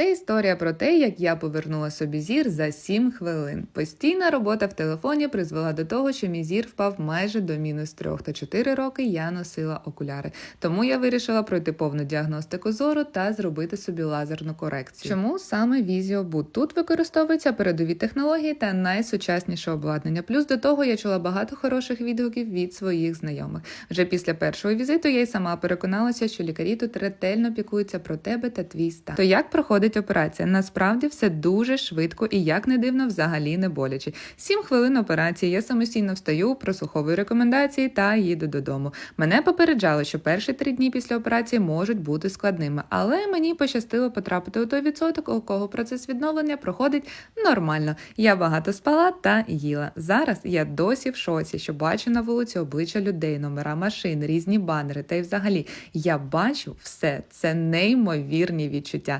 Це історія про те, як я повернула собі зір за 7 хвилин. Постійна робота в телефоні призвела до того, що мій зір впав майже до мінус 3, та 4 роки я носила окуляри. Тому я вирішила пройти повну діагностику зору та зробити собі лазерну корекцію. Чому саме VisioBoot? Тут використовуються передові технології та найсучасніше обладнання. Плюс до того я чула багато хороших відгуків від своїх знайомих. Вже після першого візиту я й сама переконалася, що лікарі тут ретельно піклуються про тебе та твій стан. То як проходить операція? Насправді все дуже швидко і як не дивно, взагалі не боляче. Сім хвилин операції. Я самостійно встаю, прослуховую рекомендації та їду додому. Мене попереджали, що перші три дні після операції можуть бути складними, але мені пощастило потрапити у той відсоток, у кого процес відновлення проходить нормально. Я багато спала та їла. Зараз я досі в шоці, що бачу на вулиці обличчя людей, номера машин, різні банери. Та й взагалі я бачу все. Це неймовірні відчуття.